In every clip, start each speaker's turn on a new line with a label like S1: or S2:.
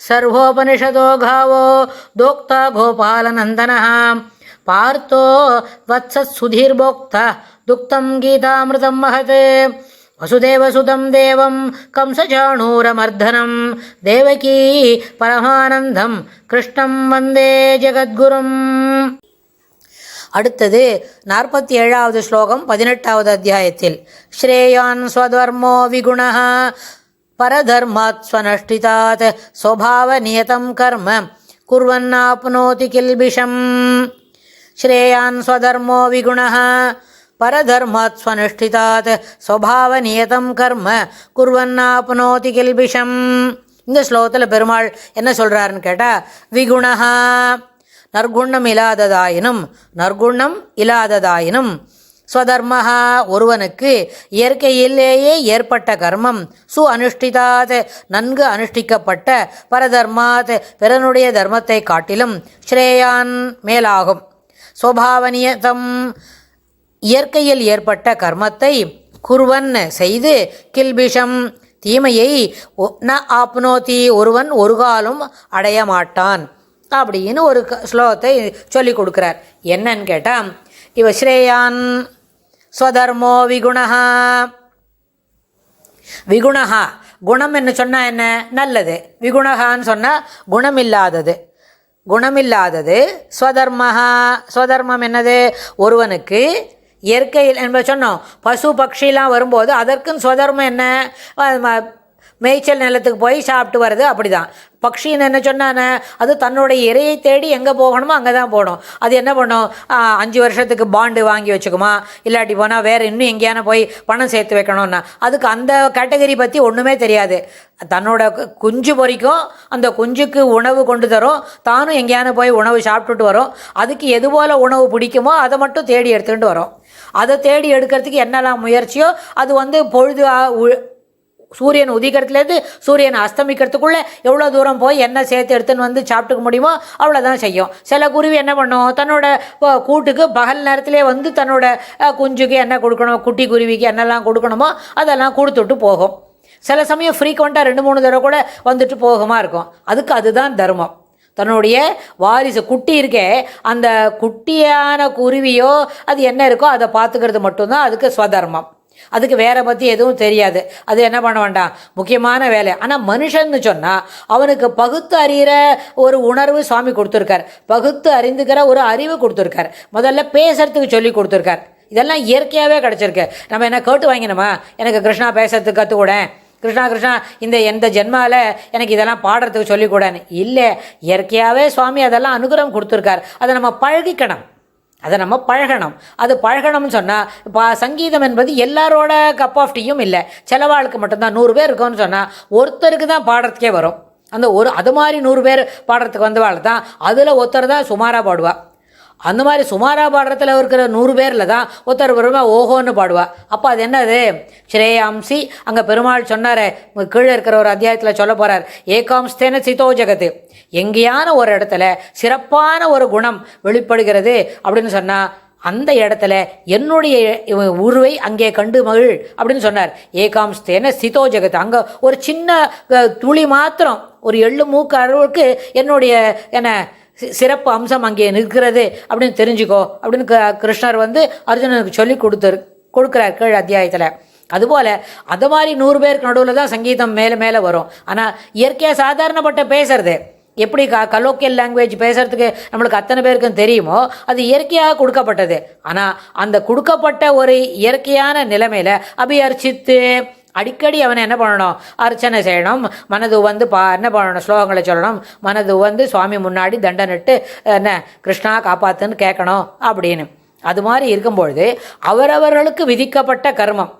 S1: सर्वोपनिषदो गावो दोक्ता गोपालनन्दनः पार्थो वत्सत्सुधीर्भोक्ता दुक्तं गीतामृतं महत् वसुदेवसुतं देवं कंसचाणूरमर्दनं देवकी பரமானந்தம் கிருஷ்ணம் வந்தே ஜெகத்குரும் அடுத்தது நாற்பத்தி ஏழாவது ஸ்லோகம் பதினெட்டாவது அத்தியாயத்தில் ஸ்ரேயான் ஸ்வதர்மோ விகுண பரதர்மாத் ஸ்வனஷ்டிதாத் ஸ்வபாவநியதம் கர்ம. குர்வன்னாப்னோதி கில்பிஷம் ஸ்ரேயான் ஸ்வதர்மோ விகுண பரதர்மாத் ஸ்வனுஷ்டிதாத் ஸ்வபாவநியதம் கர்ம. குர்வன்னாப்னோதி கில்பிஷம் இந்த ஸ்லோகத்தில் பெருமாள் என்ன சொல்கிறாருன்னு கேட்டால் விகுணா நற்குணம் இல்லாததாயினும் நற்குணம் இல்லாததாயினும் ஸ்வதர்மஹா ஒருவனுக்கு இயற்கையிலேயே ஏற்பட்ட கர்மம் சு அனுஷ்டிதாத் நன்கு அனுஷ்டிக்கப்பட்ட பரதர்மாத் பிறனுடைய தர்மத்தை காட்டிலும் ஸ்ரேயான் மேலாகும். சுவாவனியதம் இயற்கையில் ஏற்பட்ட கர்மத்தை குருவன் செய்து கில்பிஷம் தீமையை ஒ- ந ஆப்னோதி ஒருவன் ஒரு காலும் அடைய மாட்டான். அப்படின்னு ஒரு க- ஸ்லோகத்தை சொல்லி கொடுக்குறார். என்னன்னு கேட்டால் இவ ஸ்ரேயான் ஸ்வதர்மோ விகுணஹா விகுணஹா குணம் என்ன சொன்னால் என்ன? நல்லது. விகுணகான்னு சொன்னால் குணமில்லாதது. குணமில்லாதது ஸ்வதர்மஹா ஸ்வதர்மம் என்னது? ஒருவனுக்கு இயற்கையில் என்பது சொன்னோம். பசு பக்ஷிலாம் வரும்போது அதற்கும் ஸ்வதர்மம் என்ன? மேய்ச்சல் நிலத்துக்கு போய் சாப்பிட்டு வருது அப்படிதான். பக்ஷின்னு என்ன சொன்னானே அது தன்னுடைய இறையை தேடி எங்கே போகணுமோ அங்கே தான் போகணும். அது என்ன பண்ணும்? அஞ்சு வருஷத்துக்கு பாண்டு வாங்கி வச்சுக்குமா? இல்லாட்டி போனால் வேறு இன்னும் எங்கேயான போய் பணம் சேர்த்து வைக்கணும்னா. அதுக்கு அந்த கேட்டகரி பற்றி ஒன்றுமே தெரியாது. தன்னோட குஞ்சு பொறிக்கும் அந்த குஞ்சுக்கு உணவு கொண்டு தரும். தானும் எங்கேயான போய் உணவு சாப்பிட்டுட்டு வரும். அதுக்கு எது போல் உணவு பிடிக்குமோ அதை மட்டும் தேடி எடுத்துக்கிட்டு வரும். அதை தேடி எடுக்கிறதுக்கு என்னெல்லாம் முயற்சியோ அது வந்து பொழுது ஆ- உ- சூரியன் உதிக்கிறதுலேருந்து சூரியன் அஸ்தமிக்கிறதுக்குள்ளே எவ்வளோ தூரம் போய் என்ன சேர்த்து எடுத்துன்னு வந்து சாப்பிட்டுக்க முடியுமோ அவ்வளோதான் செய்யும். சில குருவி என்ன பண்ணும்? தன்னோட கூட்டுக்கு பகல் நேரத்திலே வந்து தன்னோட குஞ்சுக்கு என்ன கொடுக்கணும்? குட்டி குருவிக்கு என்னெல்லாம் கொடுக்கணுமோ அதெல்லாம் கொடுத்துட்டு போகும். சில சமயம் ஃப்ரீக்வெண்ட்டாக ரெண்டு மூணு தடவை கூட வந்துட்டு போகமா இருக்கும். அதுக்கு அதுதான் தர்மம். தன்னுடைய வாரிசு குட்டி இருக்கே அந்த குட்டியான குருவியோ அது என்ன இருக்கோ அதை பார்த்துக்கிறது மட்டும்தான் அதுக்கு ஸ்வதர்மம். அதுக்கு வேற பற்றி எதுவும் தெரியாது. அது என்ன பண்ண வேண்டாம் முக்கியமான வேலை. ஆனால் மனுஷன்னு சொன்னால் அவனுக்கு பகுத்து அறிகிற ஒரு உணர்வு சுவாமி கொடுத்துருக்கார். பகுத்து அறிந்துக்கிற ஒரு அறிவு கொடுத்துருக்கார். முதல்ல பேசுறதுக்கு சொல்லி கொடுத்துருக்கார். இதெல்லாம் இயற்கையாகவே கிடச்சிருக்கு. நம்ம என்ன கேட்டு வாங்கினோமா? எனக்கு கிருஷ்ணா பேசுறதுக்கு கற்றுக்கூடேன் கிருஷ்ணா கிருஷ்ணா இந்த எந்த ஜென்மாவில் எனக்கு இதெல்லாம் பாடுறதுக்கு சொல்லிக்கூடான்னு இல்லை இயற்கையாகவே சுவாமி அதெல்லாம் அனுகிரகம் கொடுத்துருக்கார். அதை நம்ம பழகிக்கணும். அதை நம்ம பழகணும். அது பழகணும்னு சொன்னால் இப்போ சங்கீதம் என்பது எல்லாரோட கப் ஆஃப் டீயும் இல்லை. செலவாளுக்கு மட்டும்தான். நூறு பேர் இருக்கோன்னு சொன்னால் ஒருத்தருக்கு தான் பாடுறதுக்கே வரும். அந்த ஒரு அது மாதிரி நூறு பேர் பாடுறதுக்கு வந்தவாள் தான் அதில் ஒருத்தர் தான் சுமாராக பாடுவாள் அந்த மாதிரி சுமாரா பாடுறதுல இருக்கிற நூறு பேரில் தான் ஒருத்தர் வருவா ஓஹோன்னு பாடுவா. அப்போ அது என்னது? ஸ்ரேயாம்சி அங்கே பெருமாள் சொன்னார் கீழே இருக்கிற ஒரு அத்தியாயத்தில் சொல்ல போகிறார் ஏகாம்ஸ்தேன சிதோ ஜெகத்து. எங்கேயான ஒரு இடத்துல சிறப்பான ஒரு குணம் வெளிப்படுகிறது அப்படின்னு சொன்னால் அந்த இடத்துல என்னுடைய உருவை அங்கே கண்டு மகிழ் அப்படின்னு சொன்னார். ஏகாம்ஸ்தேன சிதோ ஜெகத் அங்கே ஒரு சின்ன துளி மாத்திரம் ஒரு எள்ளு மூக்கு அளவுக்கு என்னுடைய என்ன சிறப்பு அம்சம் அங்கே நிற்கிறது அப்படின்னு தெரிஞ்சுக்கோ அப்படின்னு க- கிருஷ்ணர் வந்து அர்ஜுனனுக்கு சொல்லி கொடுத்துரு கொடுக்குறார் கீழ் அத்தியாயத்தில். அதுபோல் அது மாதிரி நூறு பேருக்கு நடுவில் தான் சங்கீதம் மேலே மேலே வரும். ஆனால் இயற்கையாக சாதாரணப்பட்ட பேசுறது. எப்படி க கலோக்கியல் லாங்குவேஜ் பேசுறதுக்கு நம்மளுக்கு அத்தனை பேருக்கும் தெரியுமோ அது இயற்கையாக கொடுக்கப்பட்டது. ஆனால் அந்த கொடுக்கப்பட்ட ஒரு இயற்கையான நிலைமையில் அபியர்ச்சித்து அடிக்கடி அவனை என்ன பண்ணணும்? அர்ச்சனை செய்யணும். மனது வந்து பா என்ன பண்ணணும்? ஸ்லோகங்களை சொல்லணும். மனது வந்து சுவாமி முன்னாடி தண்டனிட்டு என்ன கிருஷ்ணா காப்பாத்துன்னு கேட்கணும். அப்படின்னு. அது மாதிரி இருக்கும்பொழுது அவரவர்களுக்கு விதிக்கப்பட்ட கர்மம்.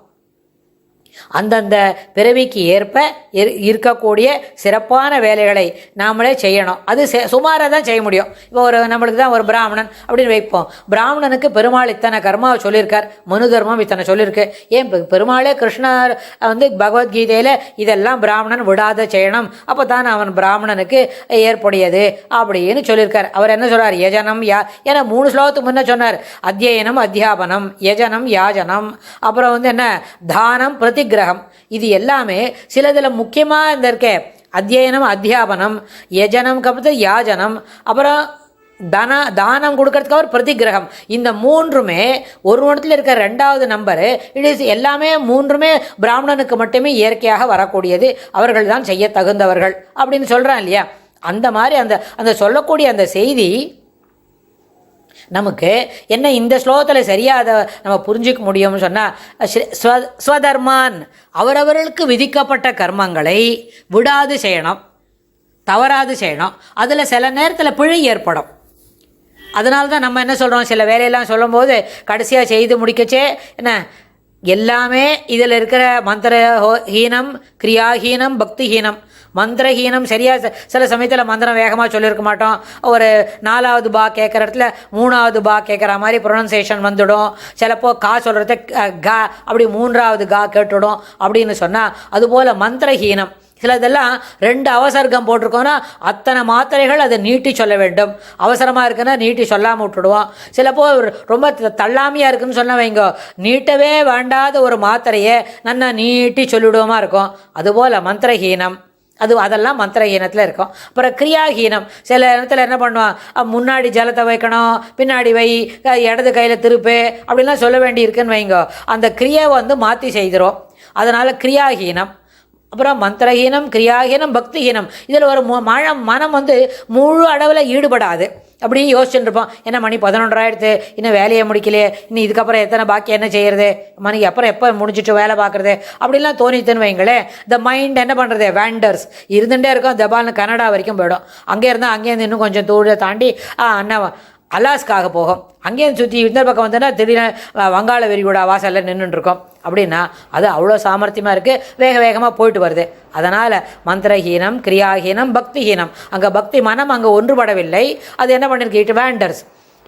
S1: அந்தந்த பிறவிக்கு ஏற்ப இரு- இருக்கக்கூடிய சிறப்பான வேலைகளை நாமளே செய்யணும். அது செ- சுமாராக தான் செய்ய முடியும். இப்போ ஒரு நம்மளுக்கு தான் ஒரு பிராமணன் அப்படின்னு வைப்போம். பிராமணனுக்கு பெருமாள் இத்தனை கர்மாவை சொல்லியிருக்கார். மனு தர்மம் இத்தனை சொல்லியிருக்கு. ஏன் பெருமாளே கிருஷ்ணர் வந்து பகவத்கீதையில் இதெல்லாம் பிராமணன் விடாத செய்யணும். அப்போ தான் அவன் பிராமணனுக்கு ஏற்புடையது அப்படின்னு சொல்லியிருக்கார். அவர் என்ன சொல்றார்? யஜனம் யா ஏன்னா மூணு ஸ்லோகத்துக்கு முன்னே சொன்னார். அத்தியனம் அத்தியாபனம் யஜனம் யாஜனம். அப்புறம் வந்து என்ன? தானம் பிரதி கிரகம் இது எல்லாமே சிலதில் முக்கியமாக இந்த அத்தியனம் அத்தியாபனம் யஜனம் அப்புறம் யாஜனம் அப்புறம் தன தானம் கொடுக்கறதுக்கு அவர் பிரதிகிரகம் இந்த மூன்றுமே ஒரு ஒன்றத்தில் இருக்க ரெண்டாவது நம்பரு இட் இஸ் எல்லாமே மூன்றுமே பிராமணனுக்கு மட்டுமே இயற்கையாக வரக்கூடியது. அவர்கள் தான் செய்ய தகுந்தவர்கள் அப்படின்னு சொல்கிறான் இல்லையா? அந்த மாதிரி அந்த அந்த சொல்லக்கூடிய அந்த செய்தி நமக்கு என்ன இந்த ஸ்லோகத்தில் சரியாக அதை நம்ம புரிஞ்சிக்க முடியும்னு சொன்னால் ஸ்வதர்மான் அவரவர்களுக்கு விதிக்கப்பட்ட கர்மங்களை விடாது செய்யணும் தவறாது செய்யணும். அதில் சில நேரத்தில் பிழை ஏற்படும். அதனால தான் நம்ம என்ன சொல்கிறோம் சில வேலையெல்லாம் சொல்லும்போது கடைசியாக செய்து முடிக்கச்சே என்ன எல்லாமே இதில் இருக்கிற மந்திர ஹோ- ஹீனம் கிரியாஹீனம் பக்திஹீனம். மந்திரஹீனம் சரியாக சில சமயத்தில் மந்திரம் வேகமாக சொல்லியிருக்க மாட்டோம். ஒரு நாலாவது பா கேட்குற இடத்துல மூணாவது பா கேட்குற மாதிரி ப்ரொனன்சேஷன் வந்துடும். சிலப்போ கா சொல்கிறத கா அப்படி மூன்றாவது கா கேட்டுடும் அப்படின்னு சொன்னால் அதுபோல் மந்திரஹீனம். சிலதெல்லாம் ரெண்டு அவசர்க்கம் போட்டிருக்கோன்னா அத்தனை மாத்திரைகள் அதை நீட்டி சொல்ல வேண்டும். அவசரமாக இருக்குன்னா நீட்டி சொல்லாமல் விட்டுடுவோம். சிலப்போ ரொம்ப த- தள்ளாமையாக இருக்குன்னு சொன்ன வைங்க நீட்டவே வேண்டாத ஒரு மாத்திரையை நல்லா நீட்டி சொல்லிவிடுவோமா இருக்கும். அதுபோல் மந்திரஹீனம். அது அதெல்லாம் மந்திரஹீனத்தில் இருக்கும். அப்புறம் கிரியாஹீனம். சில இடத்துல என்ன பண்ணுவான் முன்னாடி ஜலத்தை வைக்கணும் பின்னாடி வை இடது கையில் திருப்பு அப்படிலாம் சொல்ல வேண்டி இருக்குன்னு வைங்க. அந்த கிரியாவை வந்து மாற்றி செய்கிறோம் அதனால் கிரியாஹீனம். அப்புறம் மந்திரஹீனம் கிரியாஹீனம் பக்திஹீனம். இதில் ஒரு மு- மழம் மனம் வந்து முழு அளவில் ஈடுபடாது. அப்படியே யோசிச்சுட்டு இருப்போம் என்ன மணி பதினொன்றாயிரத்து இன்னும் வேலையை முடிக்கலையே. இன்னும் இதுக்கப்புறம் எத்தனை பாக்கி என்ன செய்யறது? மணிக்கு அப்புறம் எப்போ முடிஞ்சிட்டு வேலை பார்க்குறது? அப்படிலாம் தோணித்துன்னு வைங்களேன். த மைண்ட் என்ன பண்ணுறது வேண்டர்ஸ் இருந்துகிட்டே இருக்கும். தபால்னு கனடா வரைக்கும் போயிடும். அங்கே இருந்தால் அங்கேருந்து இன்னும் கொஞ்சம் தூர தாண்டி ஆ, அண்ணா அலாஸ்காக போகும். அங்கேயும் சுற்றி இந்த பக்கம் வந்தோன்னா திடீர்னு வங்காள விரிகுடா வாசலில் நின்றுட்டுருக்கோம் அப்படின்னா அது அவ்வளோ சாமர்த்தியமாக இருக்குது வேக வேகமாக போயிட்டு வருது. அதனால் மந்திரஹீனம் கிரியாஹீனம் பக்திஹீனம். அங்கே பக்தி மனம் அங்கே ஒன்றுபடவில்லை. அது என்ன பண்ணிருக்கு? இட் வேண்டர்ஸ்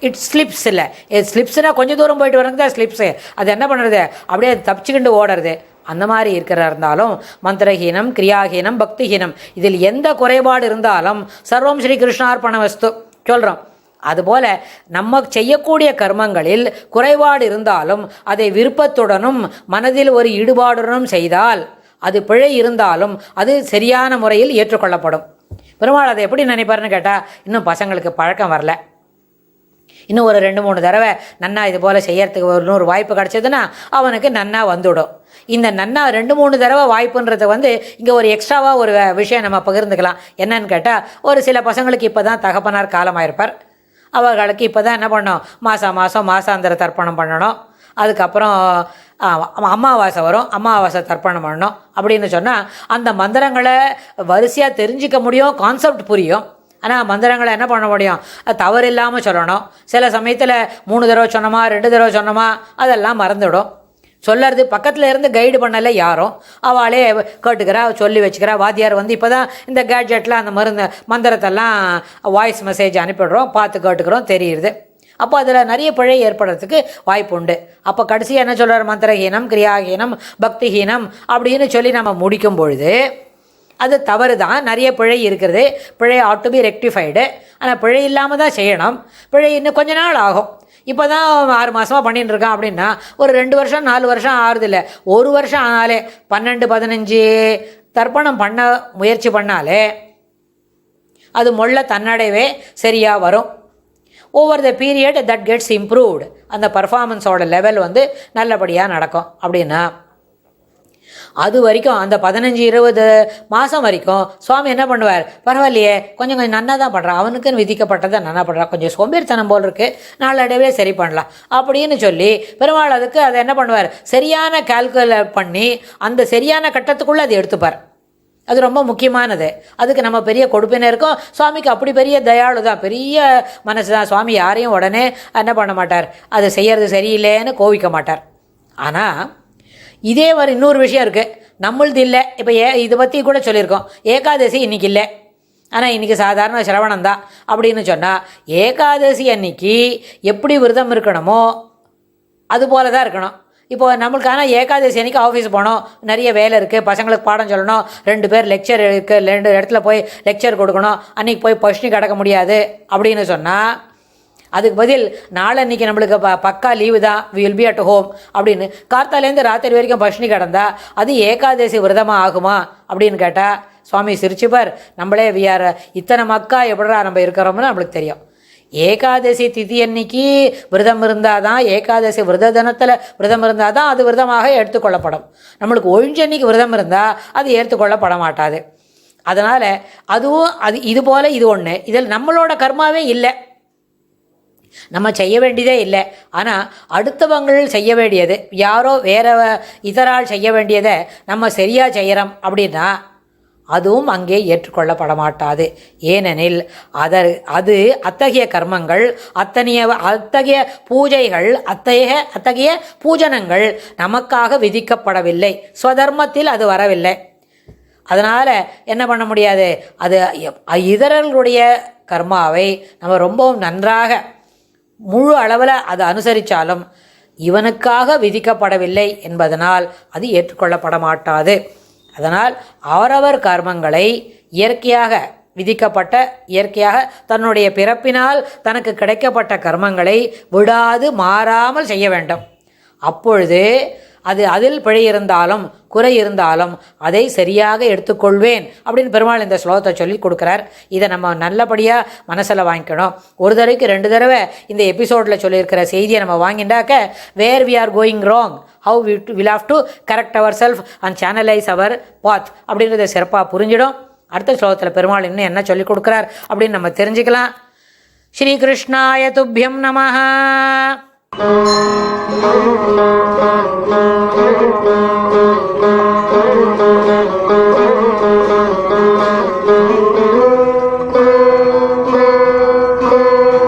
S1: இட் ஸ்லிப்ஸ் இல்லை. ஸ்லிப்ஸ்னால் கொஞ்சம் தூரம் போயிட்டு வரது தான் ஸ்லிப்ஸு அது என்ன பண்ணுறது? அப்படியே தப்பிச்சுக்கிண்டு ஓடுறது. அந்த மாதிரி இருக்கிறா இருந்தாலும் மந்திரஹீனம் கிரியாஹீனம் பக்திஹீனம் இதில் எந்த குறைபாடு இருந்தாலும் சர்வம் ஸ்ரீ கிருஷ்ணார்ப்பண வஸ்து. சொல்கிறோம் அதுபோல நம்ம செய்யக்கூடிய கர்மங்களில் குறைபாடு இருந்தாலும் அதை விருப்பத்துடனும் மனதில் ஒரு ஈடுபாடுடனும் செய்தால் அது பிழை இருந்தாலும் அது சரியான முறையில் ஏற்றுக்கொள்ளப்படும். பெருமாள் அதை எப்படி நினைப்பாருன்னு கேட்டால் இன்னும் பசங்களுக்கு பழக்கம் வரல. இன்னும் ஒரு ரெண்டு மூணு தடவை நன்னா இது போல் செய்யறதுக்கு ஒரு நூறு வாய்ப்பு கிடச்சதுன்னா அவனுக்கு நன்னா வந்துவிடும் இந்த நன்னா ரெண்டு மூணு தடவை வாய்ப்புன்றது வந்து இங்கே ஒரு எக்ஸ்ட்ராவாக ஒரு விஷயம் நம்ம பகிர்ந்துக்கலாம். என்னன்னு கேட்டால் ஒரு சில பசங்களுக்கு இப்போ தான் தகப்பனார் காலமாயிருப்பார். அவர்களுக்கு இப்போ தான் என்ன பண்ணணும்? மாதம் மாதம் மாசாந்திர தர்ப்பணம் பண்ணணும். அதுக்கப்புறம் அமாவாசை வரும். அமாவாசை தர்ப்பணம் பண்ணணும். அப்படின்னு சொன்னால் அந்த மந்திரங்களை வரிசையாக தெரிஞ்சிக்க முடியும் கான்செப்ட் புரியும். ஆனால் மந்திரங்களை என்ன பண்ண முடியும்? அது தவறு இல்லாமல் சொல்லணும். சில சமயத்தில் மூணு தடவை சொன்னோமா ரெண்டு தடவை சொன்னோமா அதெல்லாம் மறந்துடும். சொல்லறது பக்கத்தில் இருந்து கைடு பண்ணலை யாரும் அவளே கேட்டுக்கிறா சொல்லி வச்சுக்கிறா. வாத்தியார் வந்து இப்போ தான் இந்த கேட்ஜெட்டில் அந்த மருந்து மந்திரத்தெல்லாம் வாய்ஸ் மெசேஜ் அனுப்பிடுறோம் பார்த்து கேட்டுக்கிறோம் தெரியுது. அப்போ அதில் நிறைய பிழை ஏற்படுறதுக்கு வாய்ப்பு உண்டு. அப்போ கடைசி என்ன சொல்கிறார் மந்திரஹீனம் கிரியாஹீனம் பக்திஹீனம் அப்படின்னு சொல்லி நம்ம முடிக்கும் பொழுது அது தவறு தான் நிறைய பிழை இருக்கிறது. பிழை ஆட் டு பி ரெக்டிஃபைடு ஆனால் பிழை இல்லாமல் தான் செய்யணும். பிழை இன்னும் கொஞ்ச நாள் ஆகும். இப்போ தான் ஆறு மாதமாக பண்ணிட்டு இருக்கான் அப்படின்னா ஒரு ரெண்டு வருஷம் நாலு வருஷம் ஆறுதில்ல ஒரு வருஷம் ஆனாலே பன்னெண்டு பதினஞ்சு தர்ப்பணம் பண்ண முயற்சி பண்ணாலே அது மொள்ள தன்னடைவே சரியாக வரும். Over the period that gets improved அந்த பர்ஃபார்மன்ஸோட லெவல் வந்து நல்லபடியாக நடக்கும். அப்படின்னா அது வரைக்கும் அந்த பதினஞ்சு இருபது மாதம் வரைக்கும் சுவாமி என்ன பண்ணுவார்? பரவாயில்லையே கொஞ்சம் கொஞ்சம் நன்னா தான் பண்ணுறான் அவனுக்குன்னு விதிக்கப்பட்டதை நன்னா பண்ணுறான் கொஞ்சம் சோம்பேறித்தனம் போல் இருக்கு. நாளடைவே சரி பண்ணலாம். அப்படின்னு சொல்லி பெருமாள் அதுக்கு அதை என்ன பண்ணுவார்? சரியான கால்குலேட் பண்ணி அந்த சரியான கட்டத்துக்குள்ளே அதை எடுத்துப்பார். அது ரொம்ப முக்கியமானது. அதுக்கு நம்ம பெரிய கொடுப்பினருக்கும் சுவாமிக்கு அப்படி பெரிய தயாளு தான். பெரிய மனசு தான். சுவாமி யாரையும் உடனே என்ன பண்ண மாட்டார்? அது செய்யறது சரியில்லைன்னு கோவிக்க மாட்டார். ஆனால் இதே மாதிரி இன்னொரு விஷயம் இருக்குது நம்மளது இல்லை. இப்போ ஏ இதை பற்றி கூட சொல்லியிருக்கோம். ஏகாதசி இன்னைக்கு இல்லை. ஆனால் இன்றைக்கி சாதாரண சிரவணம் தான். அப்படின்னு சொன்னால் ஏகாதசி அன்னைக்கு எப்படி விரதம் இருக்கணுமோ அது போல தான் இருக்கணும். இப்போ நம்மளுக்கான ஏகாதசி அன்னைக்கு ஆஃபீஸ் போகணும் நிறைய வேலை இருக்குது பசங்களுக்கு பாடம் சொல்லணும். ரெண்டு பேர் லெக்சர் இருக்குது ரெண்டு இடத்துல போய் லெக்சர் கொடுக்கணும். அன்றைக்கி போய் பஷ்னி கிடக்க முடியாது. அப்படின்னு சொன்னால் அதுக்கு பதில் நாளன்னைக்கு நம்மளுக்கு ப பக்கா லீவு தான். வில் பி அட் ஹோம் அப்படின்னு. கார்த்தாலேருந்து ராத்திரி வரைக்கும் பஷ்னி கிடந்தா அது ஏகாதசி விரதமாக ஆகுமா அப்படின்னு கேட்டால் சுவாமி சிரிச்சுப்பார் நம்மளே வியார இத்தனை மக்கா எப்படா நம்ம இருக்கிறோம்னு நம்மளுக்கு தெரியும். ஏகாதசி திதி அன்னைக்கு விரதம் இருந்தால் தான் ஏகாதசி விரத தினத்தில் விரதம் இருந்தால் தான் அது விரதமாக எடுத்துக்கொள்ளப்படும். நம்மளுக்கு ஒழிஞ்சன்னைக்கு விரதம் இருந்தால் அது ஏற்றுக்கொள்ளப்பட மாட்டாது. அதனால் அதுவும் அது இது போல் இது ஒன்று இதில் நம்மளோட கர்மாவே இல்லை. நம்ம செய்ய வேண்டியதே இல்லை. ஆனால் அடுத்தவங்கள் செய்ய வேண்டியது யாரோ வேற இதரால் செய்ய வேண்டியதை நம்ம சரியாக செய்கிறோம் அப்படின்னா அதுவும் அங்கே ஏற்றுக்கொள்ளப்பட மாட்டாது ஏனெனில் அதர் அது அத்தகைய கர்மங்கள் அத்தனைய அத்தகைய பூஜைகள் அத்தகைய அத்தகைய பூஜனங்கள் நமக்காக விதிக்கப்படவில்லை. ஸ்வதர்மத்தில் அது வரவில்லை. அதனால் என்ன பண்ண முடியாது? அது இதரர்களுடைய கர்மாவை நம்ம ரொம்பவும் நன்றாக முழு அளவில் அதை அனுசரித்தாலும் இவனுக்காக விதிக்கப்படவில்லை என்பதனால் அது ஏற்றுக்கொள்ளப்பட மாட்டாது அதனால் அவரவர் கர்மங்களை இயற்கையாக விதிக்கப்பட்ட இயற்கையாக தன்னுடைய பிறப்பினால் தனக்கு கிடைக்கப்பட்ட கர்மங்களை விடாது மாறாமல் செய்ய வேண்டும். அப்பொழுது அது அதில் பிழை இருந்தாலும் குறை இருந்தாலும் அதை சரியாக எடுத்துக்கொள்வேன் அப்படின்னு பெருமாள் இந்த ஸ்லோகத்தை சொல்லி கொடுக்குறார். இதை நம்ம நல்லபடியாக மனசில் வாங்கிக்கணும். ஒரு தடவைக்கு ரெண்டு தடவை இந்த எபிசோடில் சொல்லியிருக்கிற செய்தியை நம்ம வாங்கிண்டாக்க where we are going wrong how we will have to correct our self and channelize our path அப்படின்றத சிறப்பாக புரிஞ்சிடும். அடுத்த ஸ்லோகத்தில் பெருமாள் இன்னும் என்ன சொல்லிக் கொடுக்குறார் அப்படின்னு நம்ம தெரிஞ்சுக்கலாம். ஸ்ரீகிருஷ்ணாய துப்பியம் நமஹா.
S2: Thank you.